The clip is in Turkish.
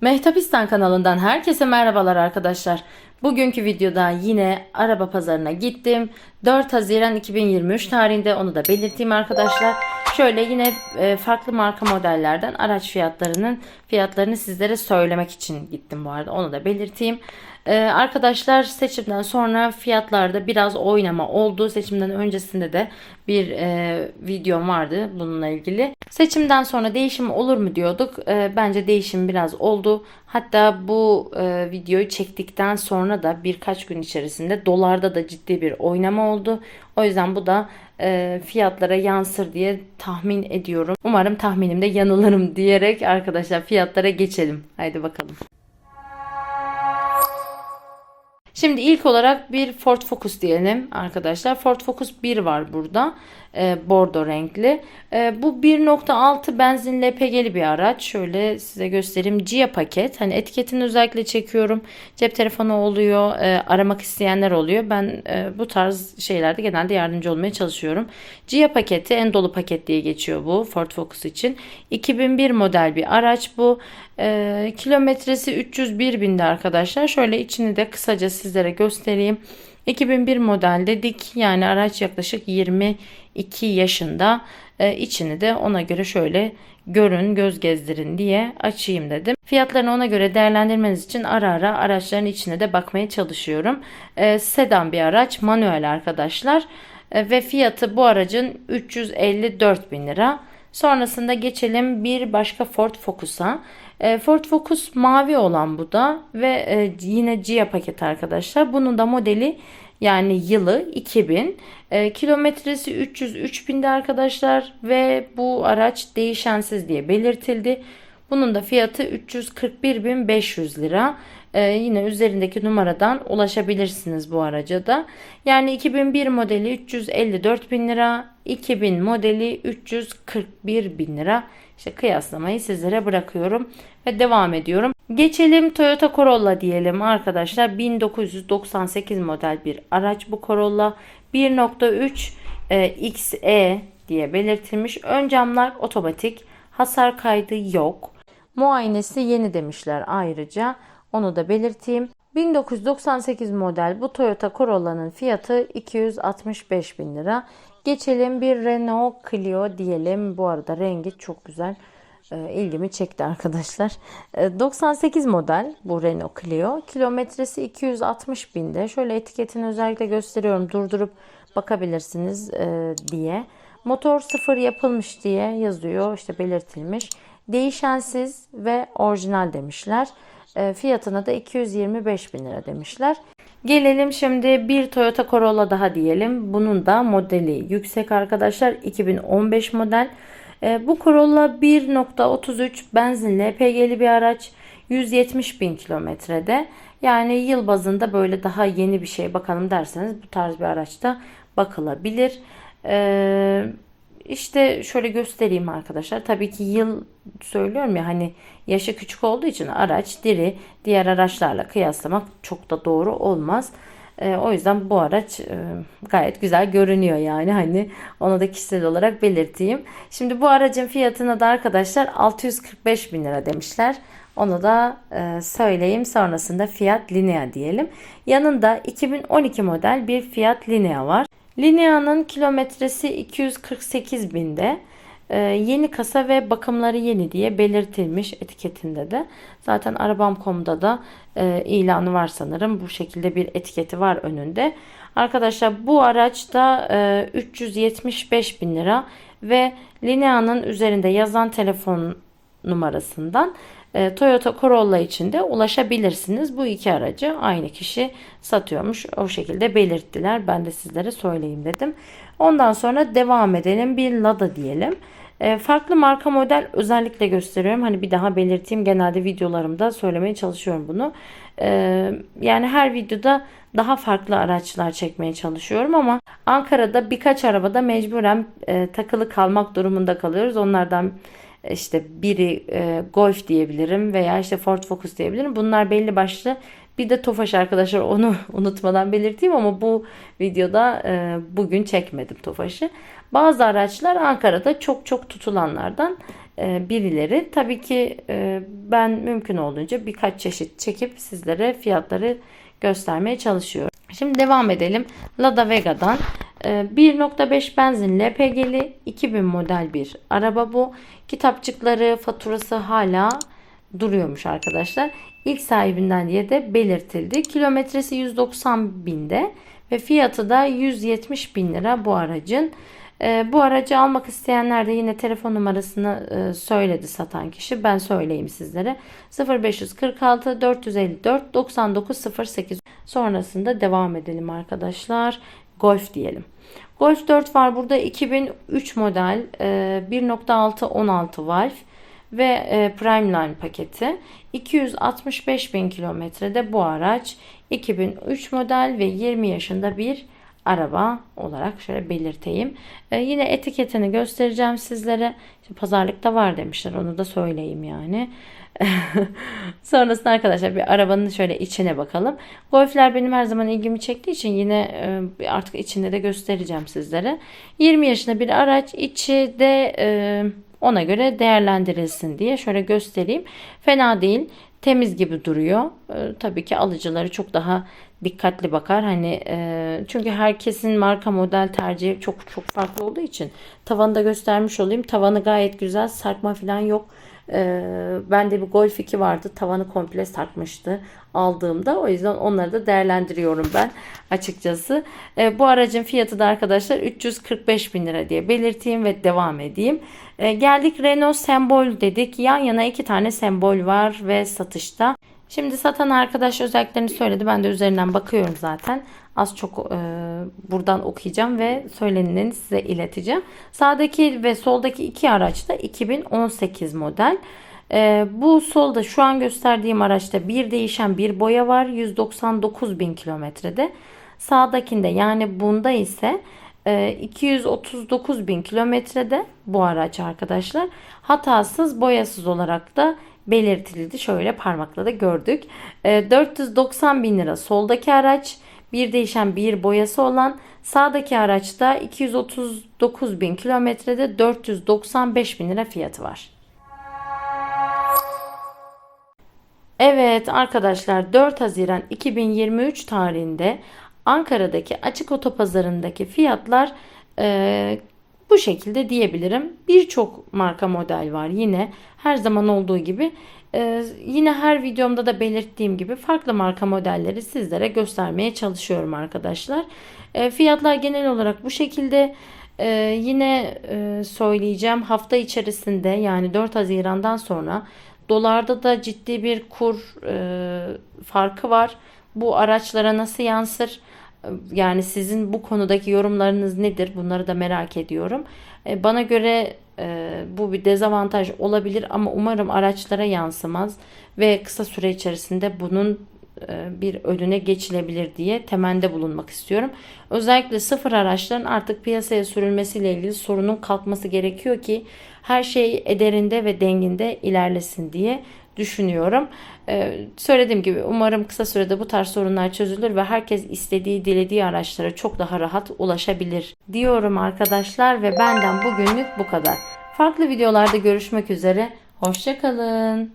Mehtapistan kanalından herkese merhabalar arkadaşlar. Bugünkü videoda yine araba pazarına gittim. 4 Haziran 2023 tarihinde onu da belirteyim arkadaşlar. Şöyle yine e, farklı marka modellerden araç fiyatlarının fiyatlarını sizlere söylemek için gittim bu arada. Onu da belirteyim. Ee, arkadaşlar seçimden sonra fiyatlarda biraz oynama oldu. Seçimden öncesinde de bir e, videom vardı bununla ilgili. Seçimden sonra değişim olur mu diyorduk. E, bence değişim biraz oldu. Hatta bu e, videoyu çektikten sonra da birkaç gün içerisinde dolarda da ciddi bir oynama oldu. O yüzden bu da e, fiyatlara yansır diye tahmin ediyorum. Umarım tahminimde yanılırım diyerek arkadaşlar fiyatlara geçelim. Haydi bakalım. Şimdi ilk olarak bir Ford Focus diyelim arkadaşlar. Ford Focus 1 var burada. E, bordo renkli. E, bu 1.6 benzinli LPG'li bir araç. Şöyle size göstereyim. Gia paket. Hani etiketini özellikle çekiyorum. Cep telefonu oluyor. E, aramak isteyenler oluyor. Ben e, bu tarz şeylerde genelde yardımcı olmaya çalışıyorum. Gia paketi en dolu paket diye geçiyor bu Ford Focus için. 2001 model bir araç bu. E, kilometresi 301 binde arkadaşlar. Şöyle içini de kısaca sizlere göstereyim. 2001 model dedik. Yani araç yaklaşık 22 yaşında. E, içini de ona göre şöyle görün, göz gezdirin diye açayım dedim. Fiyatlarını ona göre değerlendirmeniz için ara ara araçların içine de bakmaya çalışıyorum. E, sedan bir araç, manuel arkadaşlar. E, ve fiyatı bu aracın 354 bin lira. Sonrasında geçelim bir başka Ford Focus'a. E, Ford Focus mavi olan bu da ve e, yine Gia paket arkadaşlar. Bunun da modeli yani yılı 2000. E, kilometresi 303 binde arkadaşlar ve bu araç değişensiz diye belirtildi. Bunun da fiyatı 341.500 lira. Ee, yine üzerindeki numaradan ulaşabilirsiniz bu araca da. Yani 2001 modeli 354 bin lira, 2000 modeli 341 bin lira. İşte kıyaslamayı sizlere bırakıyorum ve devam ediyorum. Geçelim Toyota Corolla diyelim arkadaşlar. 1998 model bir araç bu Corolla. 1.3 e, XE diye belirtilmiş. Ön camlar otomatik. Hasar kaydı yok. Muayenesi yeni demişler ayrıca. Onu da belirteyim. 1998 model bu Toyota Corolla'nın fiyatı 265 bin lira. Geçelim bir Renault Clio diyelim. Bu arada rengi çok güzel. E, ilgimi çekti arkadaşlar. E, 98 model bu Renault Clio. Kilometresi 260 binde. Şöyle etiketini özellikle gösteriyorum. Durdurup bakabilirsiniz e, diye. Motor sıfır yapılmış diye yazıyor. İşte belirtilmiş. Değişensiz ve orijinal demişler. E, fiyatına da 225 bin lira demişler. Gelelim şimdi bir Toyota Corolla daha diyelim. Bunun da modeli yüksek arkadaşlar. 2015 model. E, bu Corolla 1.33 benzinli LPG'li bir araç. 170 bin kilometrede. Yani yıl bazında böyle daha yeni bir şey bakalım derseniz bu tarz bir araçta bakılabilir. Eee işte şöyle göstereyim arkadaşlar. Tabii ki yıl söylüyorum ya hani yaşı küçük olduğu için araç diri diğer araçlarla kıyaslamak çok da doğru olmaz. E, o yüzden bu araç e, gayet güzel görünüyor yani hani onu da kişisel olarak belirteyim. Şimdi bu aracın fiyatına da arkadaşlar 645 bin lira demişler. Onu da e, söyleyeyim. Sonrasında Fiat Linea diyelim. Yanında 2012 model bir Fiat Linea var. Linea'nın kilometresi 248 binde. Ee, yeni kasa ve bakımları yeni diye belirtilmiş etiketinde de. Zaten arabam.com'da da e, ilanı var sanırım. Bu şekilde bir etiketi var önünde. Arkadaşlar bu araçta e, 375 bin lira ve Linea'nın üzerinde yazan telefon numarasından e, Toyota Corolla için de ulaşabilirsiniz. Bu iki aracı aynı kişi satıyormuş. O şekilde belirttiler. Ben de sizlere söyleyeyim dedim. Ondan sonra devam edelim. Bir Lada diyelim. E, farklı marka model özellikle gösteriyorum. Hani bir daha belirteyim. Genelde videolarımda söylemeye çalışıyorum bunu. E, yani her videoda daha farklı araçlar çekmeye çalışıyorum ama Ankara'da birkaç arabada mecburen e, takılı kalmak durumunda kalıyoruz. Onlardan işte biri e, Golf diyebilirim veya işte Ford Focus diyebilirim. Bunlar belli başlı. Bir de Tofaş arkadaşlar onu unutmadan belirteyim ama bu videoda e, bugün çekmedim Tofaş'ı. Bazı araçlar Ankara'da çok çok tutulanlardan. e, birileri. Tabii ki e, ben mümkün olduğunca birkaç çeşit çekip sizlere fiyatları göstermeye çalışıyorum. Şimdi devam edelim. Lada Vega'dan 1.5 benzin LPG'li 2000 model bir araba bu. Kitapçıkları, faturası hala duruyormuş arkadaşlar. İlk sahibinden diye de belirtildi. Kilometresi 190 binde ve fiyatı da 170 bin lira bu aracın. Ee, bu aracı almak isteyenler de yine telefon numarasını e, söyledi satan kişi. Ben söyleyeyim sizlere. 0546 454 9908 sonrasında devam edelim arkadaşlar. Golf diyelim. Golf 4 var burada 2003 model e, 1.6 16 valve ve e, Primeline paketi. 265 bin kilometrede bu araç 2003 model ve 20 yaşında bir araba olarak şöyle belirteyim. E, yine etiketini göstereceğim sizlere. Şimdi pazarlıkta var demişler onu da söyleyeyim yani. Sonrasında arkadaşlar bir arabanın şöyle içine bakalım. Golfler benim her zaman ilgimi çektiği için yine e, artık içinde de göstereceğim sizlere. 20 yaşında bir araç içi de e, ona göre değerlendirilsin diye şöyle göstereyim. Fena değil. Temiz gibi duruyor. E, tabii ki alıcıları çok daha dikkatli bakar. Hani e, çünkü herkesin marka model tercihi çok çok farklı olduğu için tavanı da göstermiş olayım. Tavanı gayet güzel. Sarkma falan yok. E, bende bir Golf 2 vardı. Tavanı komple sarkmıştı aldığımda. O yüzden onları da değerlendiriyorum ben açıkçası. E, bu aracın fiyatı da arkadaşlar 345 bin lira diye belirteyim ve devam edeyim. E, geldik Renault Sembol dedik. Yan yana iki tane sembol var ve satışta. Şimdi satan arkadaş özelliklerini söyledi. Ben de üzerinden bakıyorum zaten. Az çok e, buradan okuyacağım ve söylenileni size ileteceğim. Sağdaki ve soldaki iki araç da 2018 model. E, bu solda şu an gösterdiğim araçta bir değişen bir boya var. 199 bin kilometrede. Sağdakinde yani bunda ise 239 bin kilometrede bu araç arkadaşlar. Hatasız boyasız olarak da belirtildi. Şöyle parmakla da gördük. 490 bin lira soldaki araç. Bir değişen bir boyası olan sağdaki araçta 239 bin kilometrede 495 bin lira fiyatı var. Evet arkadaşlar 4 Haziran 2023 tarihinde Ankara'daki açık otopazarındaki fiyatlar e, bu şekilde diyebilirim. Birçok marka model var yine her zaman olduğu gibi. E, yine her videomda da belirttiğim gibi farklı marka modelleri sizlere göstermeye çalışıyorum arkadaşlar. E, fiyatlar genel olarak bu şekilde. E, yine e, söyleyeceğim hafta içerisinde yani 4 Haziran'dan sonra dolarda da ciddi bir kur e, farkı var. Bu araçlara nasıl yansır? Yani sizin bu konudaki yorumlarınız nedir? Bunları da merak ediyorum. E, bana göre e, bu bir dezavantaj olabilir ama umarım araçlara yansımaz ve kısa süre içerisinde bunun e, bir önüne geçilebilir diye temende bulunmak istiyorum. Özellikle sıfır araçların artık piyasaya sürülmesiyle ilgili sorunun kalkması gerekiyor ki her şey ederinde ve denginde ilerlesin diye düşünüyorum. Ee, söylediğim gibi umarım kısa sürede bu tarz sorunlar çözülür ve herkes istediği, dilediği araçlara çok daha rahat ulaşabilir diyorum arkadaşlar ve benden bugünlük bu kadar. Farklı videolarda görüşmek üzere. Hoşçakalın.